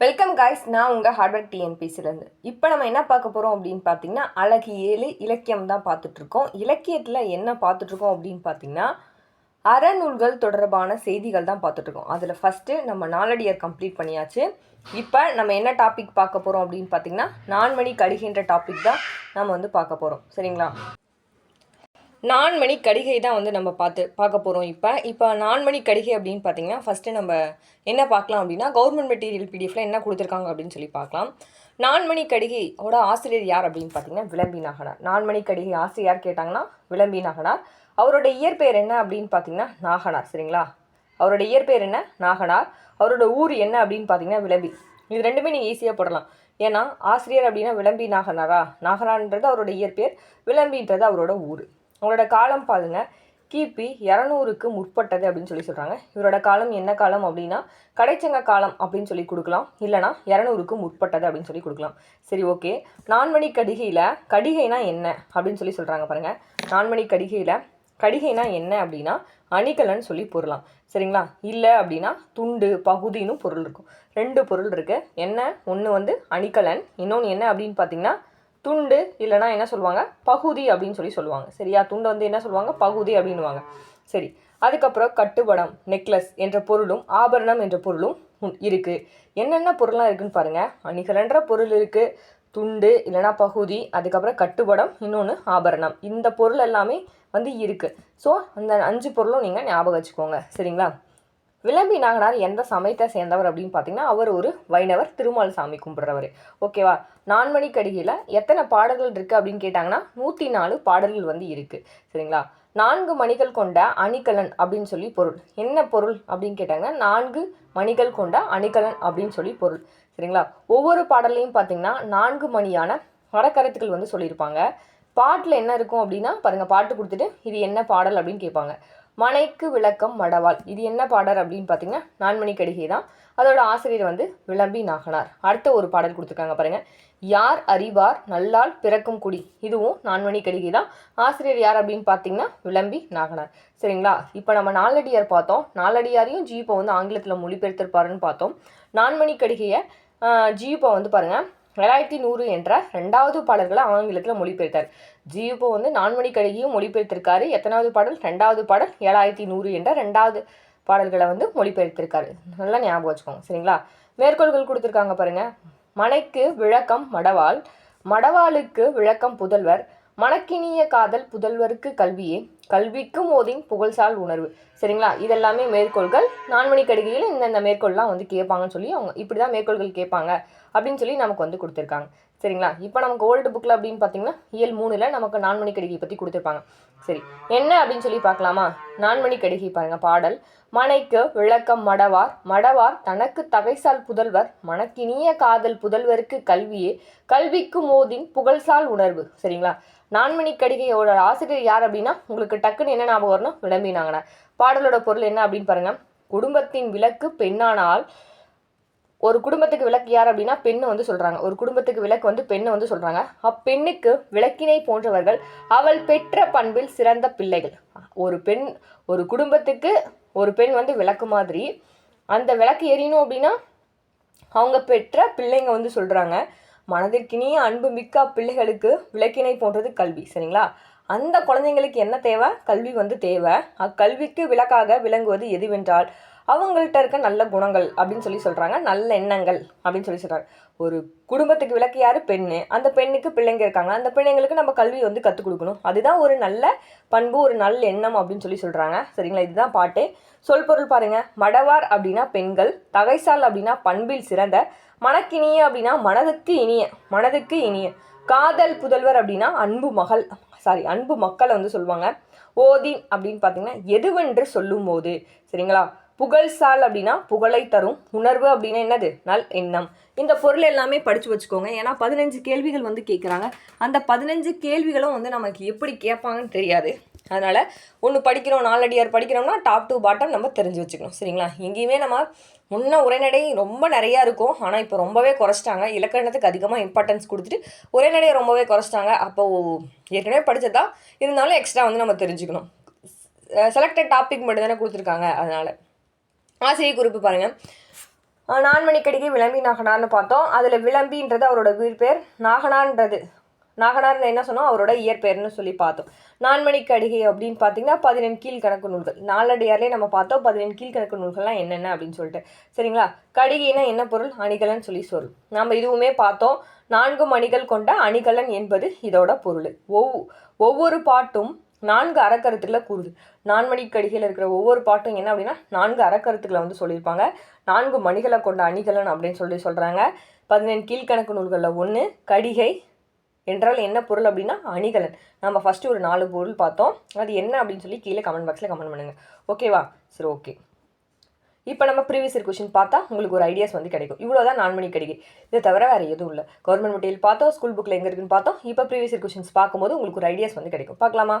Welcome guys நான் உங்கள் hardware டிஎன்பிசிலேருந்து இப்போ நம்ம என்ன பார்க்க போகிறோம் அப்படின்னு பார்த்தீங்கன்னா அழகு ஏழு இலக்கியம் தான் பார்த்துட்ருக்கோம். இலக்கியத்தில் என்ன பார்த்துட்ருக்கோம் அப்படின்னு பார்த்தீங்கன்னா அறநூல்கள் தொடர்பான செய்திகள் தான் பார்த்துட்ருக்கோம். அதில் ஃபஸ்ட்டு நம்ம நாலடியர் கம்ப்ளீட் பண்ணியாச்சு. இப்போ நம்ம என்ன டாபிக் பார்க்க போகிறோம் அப்படின்னு பார்த்தீங்கன்னா நான்மணி கடிகின்ற டாபிக் தான் நம்ம வந்து பார்க்க போகிறோம் சரிங்களா? நான்மணி கடிகை தான் வந்து நம்ம பார்த்து பார்க்க போகிறோம் இப்போ. இப்போ நான்மணி கடிகை அப்படின்னு பார்த்தீங்கன்னா ஃபஸ்ட்டு நம்ம என்ன பார்க்கலாம் அப்படின்னா கவர்மெண்ட் மெட்டீரியல் பிடிஎஃப்ல என்ன கொடுத்துருக்காங்க அப்படின்னு சொல்லி பார்க்கலாம். நான்மணி கடிகையோட ஆசிரியர் யார் அப்படின்னு பார்த்தீங்கன்னா விளம்பி நாகனார். நான்மணி கடிகை ஆசிரியர் யார் கேட்டாங்கன்னா விளம்பி நாகனார். அவரோட இயற்பெயர் என்ன அப்படின்னு பார்த்தீங்கன்னா நாகனார் சரிங்களா? அவரோட இயற்பெயர் என்ன? நாகனார். அவரோட ஊர் என்ன அப்படின்னு பார்த்தீங்கன்னா விளம்பி. இது ரெண்டுமே நீங்கள் ஈஸியாக போடலாம். ஏன்னா ஆசிரியர் அப்படின்னா விளம்பி நாகனாரா? நாகனார்ன்றது அவரோட இயற்பெயர் விளம்பின்றது அவரோட ஊர். அவரோட காலம் பாருங்க. கிபி இரநூறுக்கு முற்பட்டது அப்படின்னு சொல்லி சொல்கிறாங்க இவரோட காலம் என்ன காலம் அப்படின்னா கடைச்சங்க காலம் அப்படின்னு சொல்லி கொடுக்கலாம். இல்லைனா இரநூறுக்கு முற்பட்டது அப்படின்னு சொல்லி கொடுக்கலாம். சரி ஓகே. நான்மணி கடிகையில் கடிகைனா என்ன அப்படின்னு சொல்லி சொல்கிறாங்க பாருங்கள் நான்மணி கடிகையில் கடிகைனா என்ன அப்படின்னா அணிகலன் சொல்லி பொருளாம். சரிங்களா? இல்லை அப்படின்னா துண்டு பகுதின்னு பொருள் இருக்கும். ரெண்டு பொருள் இருக்குது என்ன? ஒன்று வந்து அணிகலன் இன்னொன்று என்ன அப்படின்னு பார்த்தீங்கன்னா துண்டு இல்லைனா என்ன சொல்லுவாங்க? பகுதி அப்படின்னு சொல்லி சொல்லுவாங்க. சரியா? துண்டை வந்து என்ன சொல்லுவாங்க? பகுதி அப்படின்னுவாங்க. சரி. அதுக்கப்புறம் கட்டுப்படம் நெக்லஸ் என்ற பொருளும் ஆபரணம் என்ற பொருளும் இருக்குது என்னென்ன பொருள்லாம் இருக்குதுன்னு பாருங்கள் அணிகலன்ற பொருள் இருக்குது துண்டு இல்லைனா பகுதி அதுக்கப்புறம் கட்டுப்படம் இன்னொன்று ஆபரணம். இந்த பொருள் எல்லாமே வந்து இருக்கு. ஸோ அந்த அஞ்சு பொருளும் நீங்கள் ஞாபகம் வச்சுக்கோங்க. சரிங்களா? விளம்பி நாகனார் எந்த சமயத்தை சேர்ந்தவர் அப்படின்னு பார்த்தீங்கன்னா அவர் ஒரு வைணவர் திருமால் சாமி கும்பிட்றவர். ஓகேவா? நான்மணி கடிகையில் எத்தனை பாடல்கள் இருக்குது அப்படின்னு கேட்டாங்கன்னா நூற்றி நாலு பாடல்கள் வந்து இருக்குது சரிங்களா? நான்கு மணிகள் கொண்ட அணிகலன் அப்படின்னு சொல்லி பொருள். என்ன பொருள் அப்படின்னு கேட்டாங்கன்னா நான்கு மணிகள் கொண்ட அணிகலன் அப்படின்னு சொல்லி பொருள். சரிங்களா? ஒவ்வொரு பாடல்லையும் பார்த்தீங்கன்னா நான்கு மணியான வடக்கருத்துக்கள் வந்து சொல்லியிருப்பாங்க. பாட்டில் என்ன இருக்கும் அப்படின்னா பாருங்கள் பாட்டு கொடுத்துட்டு இது என்ன பாடல் அப்படின்னு கேட்பாங்க. மனைக்கு விளக்கம் மடவாள் இது என்ன பாடல் அப்படின்னு பார்த்தீங்கன்னா நான்மணி கடிகை தான். அதோட ஆசிரியர் வந்து விளம்பி நாகனார். அடுத்த ஒரு பாடல் கொடுத்துருக்காங்க பாருங்க. யார் அறிவார் நல்லால் பிறக்கும் குடி. இதுவும் நான்மணி கடிகை தான். ஆசிரியர் யார் அப்படின்னு பார்த்தீங்கன்னா விளம்பி நாகனார். சரிங்களா? இப்போ நம்ம நாலடியார் பார்த்தோம். நாலடியாரையும் ஜீப்பை வந்து ஆங்கிலத்தில் மொழிபெயர்த்திருப்பாருன்னு பார்த்தோம். நான்மணி கடிகையை ஜீப்பை வந்து பாருங்கள் ரெண்டாயிரத்தி நூறு என்ற ரெண்டாவது பாடல்களை ஆங்கிலத்தில் மொழிபெயர்த்தார். ஜியூபோ வந்து நான்மணி கழகியும் மொழிபெயர்த்திருக்காரு. எத்தனாவது பாடல்? ரெண்டாவது பாடல். ஏழாயிரத்தி நூறு என்ற ரெண்டாவது பாடல்களை வந்து மொழிபெயர்த்திருக்காரு. நல்லா ஞாபகம் வச்சுக்கோங்க சரிங்களா? மேற்கோள்கள் கொடுத்துருக்காங்க பாருங்க. மனைக்கு விளக்கம் மடவாள் மடவாளுக்கு விளக்கம் புதல்வர் மணக்கினிய காதல் புதல்வருக்கு கல்வியே. கல்விக்கும் மோதின் புகழ்சால் உணர்வு. சரிங்களா? இதெல்லாமே மேற்கோள்கள். நான்மணி கடிகையில் இந்தந்த மேற்கோள்லாம் வந்து கேட்பாங்கன்னு சொல்லி அவங்க இப்படி தான் மேற்கோள்கள் கேட்பாங்க அப்படின்னு சொல்லி நமக்கு வந்து கொடுத்துருக்காங்க. சரிங்களா? இப்போ நமக்கு ஓல்டு புக்கில் அப்படின்னு பார்த்தீங்கன்னா இயல் மூணில் நமக்கு நான்மணி கடிகை பற்றி கொடுத்துருப்பாங்க. சரி. என்ன அப்படின்னு சொல்லி பார்க்கலாமா? நான்மணி கடிகை பாருங்கள் பாடல். மனைக்கு விளக்கம் மடவார். மடவார் தனக்கு தகைசால் புதல்வர். மணக்கினிய காதல் புதல்வருக்கு கல்வியே. கல்விக்கு மோதின் புகழ்சால் உணர்வு. சரிங்களா? நான்மணி கடிகையோட ஆசிரியர் யார் அப்படின்னா உங்களுக்கு டக்குன்னு என்ன ஞாபகம் வரணும் விளம்பினாங்கண்ணா. பாடலோட பொருள் என்ன அப்படின்னு பாருங்க. குடும்பத்தின் விளக்கு பெண்ணானால் ஒரு குடும்பத்துக்கு விளக்கு யார் அப்படின்னா பெண்ணு வந்து சொல்கிறாங்க ஒரு குடும்பத்துக்கு விளக்கு வந்து பெண்ணு வந்து சொல்கிறாங்க அப்பெண்ணுக்கு விளக்கினை போன்றவர்கள் அவள் பெற்ற பண்பில் சிறந்த பிள்ளைகள். ஒரு பெண் ஒரு குடும்பத்துக்கு ஒரு பெண் வந்து விளக்கு மாதிரி அந்த விளக்கு எரியணும் அப்படின்னா அவங்க பெற்ற பிள்ளைங்க வந்து சொல்கிறாங்க மனதிற்கினிய அன்பு மிக்க அப்பிள்ளைகளுக்கு விளக்கினை போன்றது கல்வி சரிங்களா? அந்த குழந்தைங்களுக்கு என்ன தேவை? கல்வி வந்து தேவை. அக்கல்விக்கு விளக்காக விளங்குவது எதுவென்றால் அவங்கள்ட்ட இருக்க நல்ல குணங்கள் அப்படின்னு சொல்லி சொல்கிறாங்க நல்ல எண்ணங்கள் அப்படின்னு சொல்லி சொல்கிறாங்க ஒரு குடும்பத்துக்கு விளக்கு யார்? பெண்ணு. அந்த பெண்ணுக்கு பிள்ளைங்க இருக்காங்க அந்த பிள்ளைங்களுக்கு நம்ம கல்வி வந்து கற்றுக் கொடுக்கணும். அதுதான் ஒரு நல்ல பண்பு ஒரு நல்ல எண்ணம் அப்படின்னு சொல்லி சொல்கிறாங்க சரிங்களா? இதுதான் பாட்டு. சொல் பொருள் பாருங்கள் மடவார் அப்படின்னா பெண்கள் தகைசால் அப்படின்னா பண்பில் சிறந்த மனக்கினிய அப்படின்னா மனதுக்கு இனிய மனதுக்கு இனிய. காதல் புதல்வர் அப்படின்னா அன்பு மகள் சாரி அன்பு மக்களை வந்து சொல்லுவாங்க. ஓதின் அப்படின்னு பார்த்தீங்கன்னா எதுவென்று சொல்லும் போது சரிங்களா? புகழ்சால் அப்படின்னா புகழை தரும். உணர்வு அப்படின்னா என்னது? நல் எண்ணம். இந்த பொருள் எல்லாமே படித்து வச்சுக்கோங்க. ஏன்னா பதினஞ்சு கேள்விகள் வந்து கேட்குறாங்க அந்த பதினஞ்சு கேள்விகளும் வந்து நமக்கு எப்படி கேட்பாங்கன்னு தெரியாது. அதனால் ஒன்று படிக்கிறோம் நாலடியார் படிக்கிறோம்னா டாப் டு பாட்டம் நம்ம தெரிஞ்சு வச்சுக்கணும். சரிங்களா? எங்கேயுமே நம்ம முன்ன உரைநடை ரொம்ப நிறையா இருக்கும். ஆனால் இப்போ ரொம்பவே குறைச்சிட்டாங்க. இலக்கணத்துக்கு அதிகமாக இம்பார்ட்டன்ஸ் கொடுத்துட்டு உரைநடையை ரொம்பவே குறைச்சிட்டாங்க. அப்போ ஏற்கனவே படித்ததா இருந்தாலும் எக்ஸ்ட்ரா வந்து நம்ம தெரிஞ்சுக்கணும். செலக்டட் டாபிக் மட்டும் தானே கொடுத்துருக்காங்க அதனால். ஆசிரியர் குறிப்பு பாருங்கள் நான்மணிக்கடிக்கு விளம்பி நாகனார்னு பார்த்தோம். அதில் விளம்பின்றது அவரோட வீர் பேர். நாகனான்றது நாகனார்னு என்ன சொன்னோம்? அவரோட இயற்பெயர்னு சொல்லி பார்த்தோம். நான்மணி கடிகை அப்படின்னு பார்த்தீங்கன்னா பதினெண் கீழ்கணக்கு நூல்கள். நாலடியார்லேயே நம்ம பார்த்தோம் பதினெண் கீழ்கணக்கு நூல்கள்லாம் என்னென்ன அப்படின்னு சொல்லிட்டு. சரிங்களா? கடிகைனா என்ன பொருள்? அணிகலன் சொல்லி சொல். நம்ம இதுவுமே பார்த்தோம். நான்கு மணிகள் கொண்ட அணிகலன் என்பது இதோட பொருள். ஒவ்வொ ஒவ்வொரு பாட்டும் நான்கு அறக்கருத்துக்களை கூறுது. நான்மணி கடிகையில் இருக்கிற ஒவ்வொரு பாட்டும் என்ன அப்படின்னா நான்கு அறக்கருத்துக்களை வந்து சொல்லியிருப்பாங்க. நான்கு மணிகளை கொண்ட அணிகலன் அப்படின்னு சொல்லி சொல்கிறாங்க பதினெண் கீழ்கணக்கு நூல்களில் ஒன்று கடிகை என்றால் என்ன பொருள் அப்படின்னா அணிகலன். நம்ம ஃபஸ்ட்டு ஒரு நாலு பொருள் பார்த்தோம். அது என்ன அப்படின்னு சொல்லி கீழே கமெண்ட் பாக்ஸில் கமெண்ட் பண்ணுங்கள் ஓகேவா சரி ஓகே இப்போ நம்ம ப்ரீவியஸ் இயர் கொஷின் பார்த்தா உங்களுக்கு ஒரு ஐடியாஸ் வந்து கிடைக்கும். இவ்வளோ தான் நான் மணி கிடைக்கும் இதை தவிர வேறு எதுவும் இல்லை. கவர்மெண்ட் மெட்டீரியல் பார்த்தோம் ஸ்கூல் புக்கில் எங்கே இருக்குன்னு பார்த்தோம். இப்போ ப்ரீவியஸ் இயர் கொஷின்ஸ் பார்க்கும்போது உங்களுக்கு ஒரு ஐடியாஸ் வந்து கிடைக்கும். பார்க்கலாமா?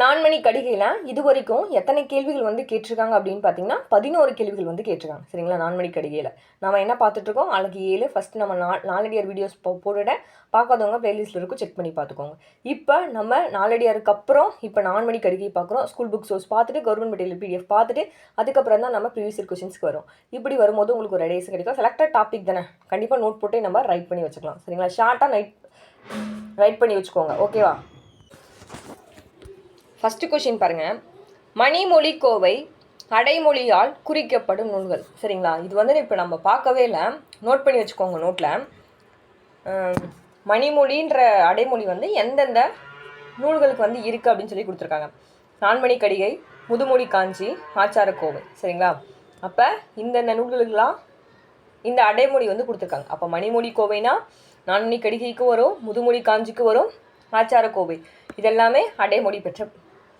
நான்மணி கடிகையில் இது வரைக்கும் எத்தனை கேள்விகள் வந்து கேட்டிருக்காங்க அப்படின்னு பார்த்தீங்கன்னா பதினோரு கேள்விகள் வந்து கேட்டிருக்காங்க. சரிங்களா? நான்மணி கடிகையில். நம்ம என்ன பார்த்துட்ருக்கோம் அழகு ஏழு ஃபஸ்ட்டு நம்ம நா நாலடியார் வீடியோஸ் போ போட்டுவிட்டேன் பார்க்காதவங்க ப்ளேலிஸ்ட்டில் இருக்கும் செக் பண்ணி பார்த்துக்கோங்க. இப்போ நம்ம நாலடியாருக்கு அப்புறம் இப்போ நான்மணி கடிகை பார்க்குறோம். ஸ்கூல் புக் சோர்ஸ் பார்த்துட்டு கவர்மெண்ட் மெட்டீரியல் பிடிஎஃப் பார்த்துட்டு அதுக்கப்புறம் தான் நம்ம ப்ரீவியஸ் கொஷின்ஸ்க்கு வரும். இப்படி வரும்போது உங்களுக்கு ஒரு ஐடியாஸ் கிடைக்கும். செலக்டட் டாபிக் தானே? கண்டிப்பாக நோட் போட்டு நம்ம ரைட் பண்ணி வச்சுக்கலாம். சரிங்களா? ஷார்ட்டாக நைட் ரைட் பண்ணி வச்சுக்கோங்க. ஓகேவா ஃபஸ்ட்டு கொஷின் பாருங்கள் மணிமொழி கோவை அடைமொழியால் குறிக்கப்படும் நூல்கள். சரிங்களா? இது வந்து இப்போ நம்ம பார்க்கவே இல்லை. நோட் பண்ணி வச்சுக்கோங்க நோட்டில் மணிமொழின்ற அடைமொழி வந்து எந்தெந்த நூல்களுக்கு வந்து இருக்குது அப்படின்னு சொல்லி கொடுத்துருக்காங்க. நான்மணி கடிகை முதுமொழி காஞ்சி ஆச்சார கோவை சரிங்களா? அப்போ இந்தந்த நூல்களுக்கெல்லாம் இந்த அடைமொழி வந்து கொடுத்துருக்காங்க. அப்போ மணிமொழி கோவைனா நான்மணி கடிகைக்கு வரும் முதுமொழி காஞ்சிக்கு வரும் ஆச்சார கோவை இதெல்லாமே அடைமொழி பெற்ற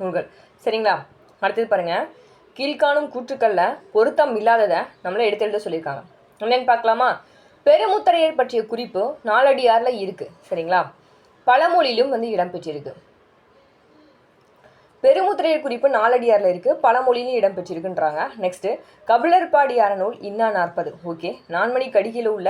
நூல்கள். சரிங்களா? அடுத்தது பாருங்கள் கீழ்காணும் கூற்றுக்களில் பொருத்தம் இல்லாததை நம்மளை எடுத்து எழுத சொல்லியிருக்காங்க. என்னென்னு பார்க்கலாமா? பெருமுத்திரையர் பற்றிய குறிப்பு நாலடியாரில் இருக்குது சரிங்களா? பழமொழியிலும் வந்து இடம்பெற்றிருக்கு பெருமுத்திரையர் குறிப்பு நாலடியாரில் இருக்குது பழமொழியிலும் இடம்பெற்றிருக்குன்றாங்க நெக்ஸ்ட்டு கபிலர்பாடியார நூல் இன்னா நாற்பது. ஓகே நான்மணி கடிகையில் உள்ள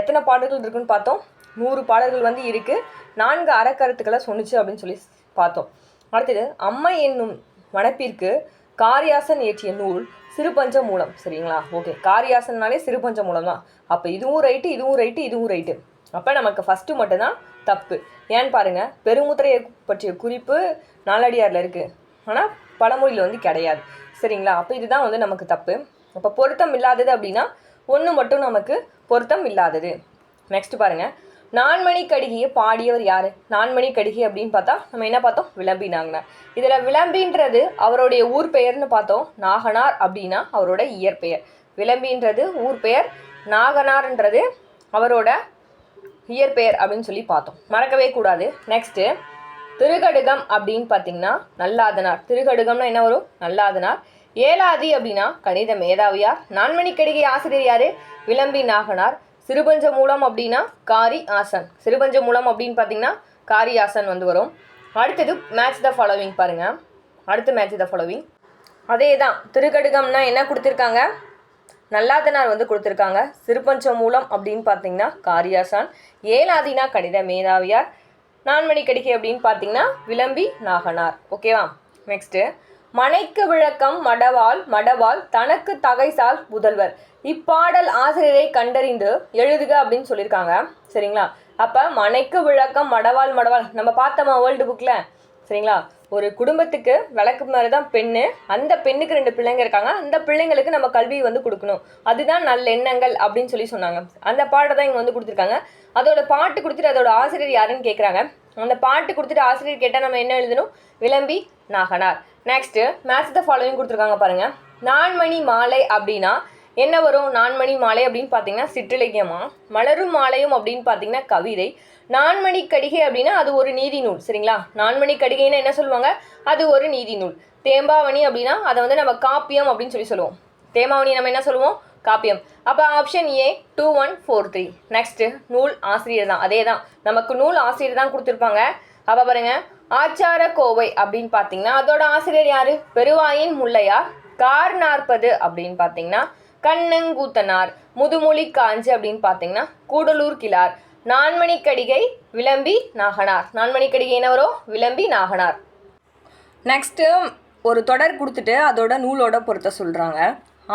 எத்தனை பாடல்கள் இருக்குன்னு பார்த்தோம்? நூறு பாடல்கள் வந்து இருக்குது நான்கு அறக்கருத்துக்களை சொன்னுச்சு அப்படின்னு சொல்லி பார்த்தோம். அடுத்தது அம்மை என்னும் வனப்பிற்கு காரியாசன் இயற்றிய நூல் சிறுபஞ்ச மூலம். சரிங்களா? ஓகே. காரியாசன்னாலே சிறுபஞ்ச மூலம் தான். அப்போ இதுவும் ரைட்டு இதுவும் ரைட்டு இதுவும் ரைட்டு. அப்போ நமக்கு ஃபஸ்ட்டு மட்டும்தான் தப்பு. ஏன்னு பாருங்கள் பெருமுத்திரையை பற்றிய குறிப்பு நாலடியாரில் இருக்குது ஆனால் பழமொழியில் வந்து கிடையாது. சரிங்களா? அப்போ இதுதான் வந்து நமக்கு தப்பு. அப்போ பொருத்தம் இல்லாதது அப்படின்னா ஒன்று மட்டும் நமக்கு பொருத்தம் இல்லாதது. நெக்ஸ்ட் பாருங்கள் நான்மணி கடிகையை பாடியவர் யார்? நான்மணி கடிகை அப்படின்னு பார்த்தா நம்ம என்ன பார்த்தோம்? விளம்பினாங்கனார் இதில் விளம்பின்றது அவருடைய ஊர் பெயர்னு பார்த்தோம். நாகனார் அப்படின்னா அவரோட இயற்பெயர். விளம்பின்றது ஊர் பெயர் நாகனார்ன்றது அவரோட இயற்பெயர் அப்படின்னு சொல்லி பார்த்தோம். மறக்கவே கூடாது. நெக்ஸ்ட்டு திருகடுகம் அப்படின்னு பார்த்தீங்கன்னா நல்லாதனார். திருகடுகம்னா என்ன வரும்? நல்லாதனார். ஏலாதி அப்படின்னா கணித மேதாவியார். நான்மணி கடிகை ஆசிரியர் யாரு? விளம்பி நாகனார். சிறுபஞ்ச மூலம் அப்படின்னா காரி ஆசன். சிறுபஞ்ச மூலம் அப்படின்னு பார்த்தீங்கன்னா காரி ஆசன் வந்து வரும். அடுத்தது மேட்ச் த ஃபாலோவிங் பாருங்க. அடுத்து மேட்ச் த ஃபாலோவிங் அதே தான் திருக்கடுகம்னா என்ன கொடுத்துருக்காங்க? நல்லாதனார் வந்து கொடுத்துருக்காங்க. சிறுபஞ்ச மூலம் அப்படின்னு பார்த்தீங்கன்னா காரியாசான் ஏலாதினா கணித மேதாவியார். நான்மணி கடிகை அப்படின்னு பார்த்தீங்கன்னா விளம்பி நாகனார். ஓகேவா நெக்ஸ்ட்டு மனைக்கு விளக்கம் மடவாள் மடவாள் தனக்கு தகைசால் புதல்வர். இப்பாடல் ஆசிரியரை கண்டறிந்து எழுதுக அப்படின்னு சொல்லியிருக்காங்க சரிங்களா? அப்போ மனைக்கு விளக்கம் மடவாள் மடவாள். நம்ம பார்த்தோமா வேர்ல்டு புக்கில் சரிங்களா? ஒரு குடும்பத்துக்கு விளக்கு மாதிரி தான் பெண்ணு. அந்த பெண்ணுக்கு ரெண்டு பிள்ளைங்க இருக்காங்க. அந்த பிள்ளைங்களுக்கு நம்ம கல்வி வந்து கொடுக்கணும். அதுதான் நல்ல எண்ணங்கள் அப்படின்னு சொல்லி சொன்னாங்க. அந்த பாட்டை தான் இங்கே வந்து கொடுத்துருக்காங்க. அதோட பாட்டு கொடுத்துட்டு அதோட ஆசிரியர் யாருன்னு கேட்குறாங்க அந்த பாட்டு கொடுத்துட்டு ஆசிரியர் கேட்டால் நம்ம என்ன எழுதணும்? Vilambi Naganar. Next match the following கொடுத்துருக்காங்க பாருங்கள் நான்மணி மாலை அப்படின்னா என்ன வரும்? நான்மணி மாலை அப்படின்னு பார்த்தீங்கன்னா சிற்றிலக்கியமா? மலரும் மாலையும் அப்படின்னு பார்த்தீங்கன்னா கவிதை. நான்மணி கடிகை அப்படின்னா அது ஒரு நீதி நூல் சரிங்களா? நான்மணி கடிகைன்னா என்ன சொல்லுவாங்க? அது ஒரு நீதி நூல். தேம்பாவணி அப்படின்னா அதை வந்து நம்ம காப்பியம் அப்படின்னு சொல்லி சொல்லுவோம். தேம்பாவணி நம்ம என்ன சொல்லுவோம்? காப்பியம். அப்போ option A two one four three next நூல் ஆசிரியர் தான். அதே தான். நமக்கு நூல் ஆசிரியர் தான் கொடுத்துருப்பாங்க. அப்போ பாருங்க ஆச்சார கோவை அப்படின்னு பார்த்தீங்கன்னா அதோட ஆசிரியர் யார்? பெருவாயின் முல்லையார். கார் நாற்பது அப்படின்னு பார்த்தீங்கன்னா கண்ணங்கூத்தனார். முதுமொழி காஞ்சி அப்படின்னு பார்த்தீங்கன்னா கூடலூர் கிளார் நான்மணி கடிகை விளம்பி நாகனார். நான்மணி கடிகை என்ன வரும்? விளம்பி நாகனார். நெக்ஸ்ட்டு ஒரு தொடர் கொடுத்துட்டு அதோட நூலோட பொருத்த சொல்கிறாங்க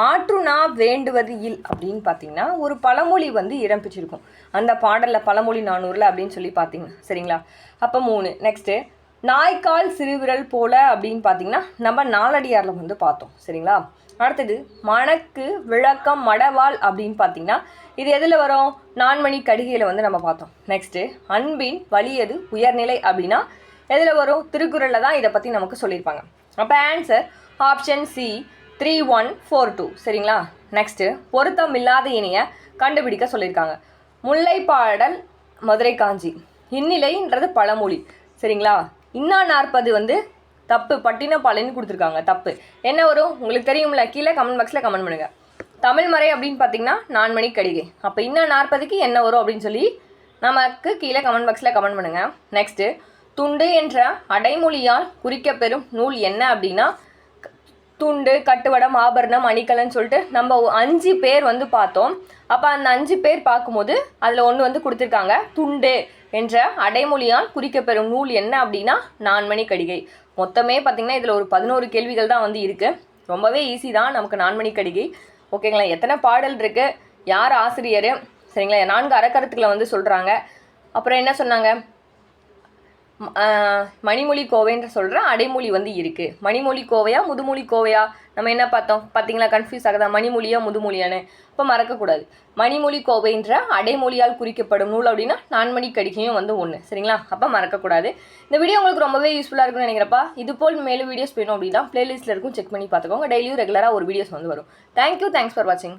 ஆற்றுனா வேண்டுவது இல் அப்படின்னு பார்த்தீங்கன்னா ஒரு பழமொழி வந்து இடம்பெற்றிருக்கும். அந்த பாடலில் பழமொழி நானூறில் அப்படின்னு சொல்லி பார்த்தீங்க சரிங்களா? அப்போ மூணு நெக்ஸ்ட்டு நாய்க்கால் சிறுவிரல் போல அப்படின்னு பார்த்தீங்கன்னா நம்ம நாலடியாரில் வந்து பார்த்தோம் சரிங்களா? அடுத்தது மணக்கு விளக்கம் மடவாள் அப்படின்னு பார்த்தீங்கன்னா இது எதில் வரும்? நான்மணி கடிகையில் வந்து நம்ம பார்த்தோம். நெக்ஸ்ட்டு அன்பின் வலியது உயர்நிலை அப்படின்னா எதில் வரும்? திருக்குறளில் தான் இதை பற்றி நமக்கு சொல்லியிருப்பாங்க. அப்போ answer option C three one four two சரிங்களா? நெக்ஸ்ட்டு பொருத்தம் இல்லாத இணையை கண்டுபிடிக்க சொல்லியிருக்காங்க. முல்லைப்பாடல் மதுரை காஞ்சி. இந்நிலைன்றது பழமொழி. சரிங்களா? இன்னா நாற்பது வந்து தப்பு பட்டினப்பாளைன்னு கொடுத்துருக்காங்க தப்பு. என்ன வரும்? உங்களுக்கு தெரியும்ல கீழே கமெண்ட் பாக்ஸில் கமெண்ட் பண்ணுங்கள் தமிழ் மறை அப்படின்னு பார்த்தீங்கன்னா நான்மணி கடிகை. அப்போ இன்னும் நாற்பதுக்கு என்ன வரும் அப்படின்னு சொல்லி நமக்கு கீழே கமெண்ட் பாக்ஸில் கமெண்ட் பண்ணுங்கள் நெக்ஸ்ட்டு துண்டு என்ற அடைமொழியால் குறிக்கப்பெறும் நூல் என்ன அப்படின்னா துண்டு கட்டுவடம் ஆபரணம் அணிக்கலன்னு சொல்லிட்டு நம்ம ஒ- அஞ்சு பேர் வந்து பார்த்தோம். அப்போ அந்த அஞ்சு பேர் பார்க்கும்போது அதில் ஒன்று வந்து கொடுத்துருக்காங்க. துண்டு என்ற அடைமொழியால் குறிக்கப்பெறும் நூல் என்ன அப்படின்னா நான்மணி கடிகை. மொத்தமே பார்த்திங்கன்னா இதில் ஒரு பதினோரு கேள்விகள் தான் வந்து இருக்குது ரொம்பவே ஈஸி தான் நமக்கு நான்மணி கடிகை. ஓகேங்களா எத்தனை பாடல் இருக்குது யார் ஆசிரியர்? சரிங்களா? நான்கு அறக்கருத்துக்களை வந்து சொல்கிறாங்க அப்புறம் என்ன சொன்னாங்க? மணிமொழி கோவைன்ற சொல்கிற அடைமொழி வந்து இருக்குது மணிமொழி கோவையா முதுமொழி கோவையா? நம்ம என்ன பார்த்தோம்? பார்த்தீங்களா? கன்ஃபியூஸ் ஆகுதா? மணிமொழியா முதுமொழியான்னு. இப்போ மறக்கக்கூடாது. மணிமொழி கோவைன்ற அடைமொழியால் குறிக்கப்படும் நூல் அப்படின்னா நான்மணி கடிகையும் வந்து ஒன்று சரிங்களா? அப்போ மறக்கக்கூடாது. இந்த வீடியோ உங்களுக்கு ரொம்பவே யூஸ்ஃபுல்லாக இருக்கும்னு நினைக்கிறப்பா இது போல் மேலும் வீடியோஸ் வேணும் அப்படின்னா பிளேலிஸ்ட்டில் இருக்கும் செக் பண்ணி பார்த்துக்கோங்க. டெய்லியும் ரெகுலராக ஒரு வீடியோஸ் வந்து வரும். தேங்க்யூ தேங்க்ஸ் ஃபார் வாட்சிங்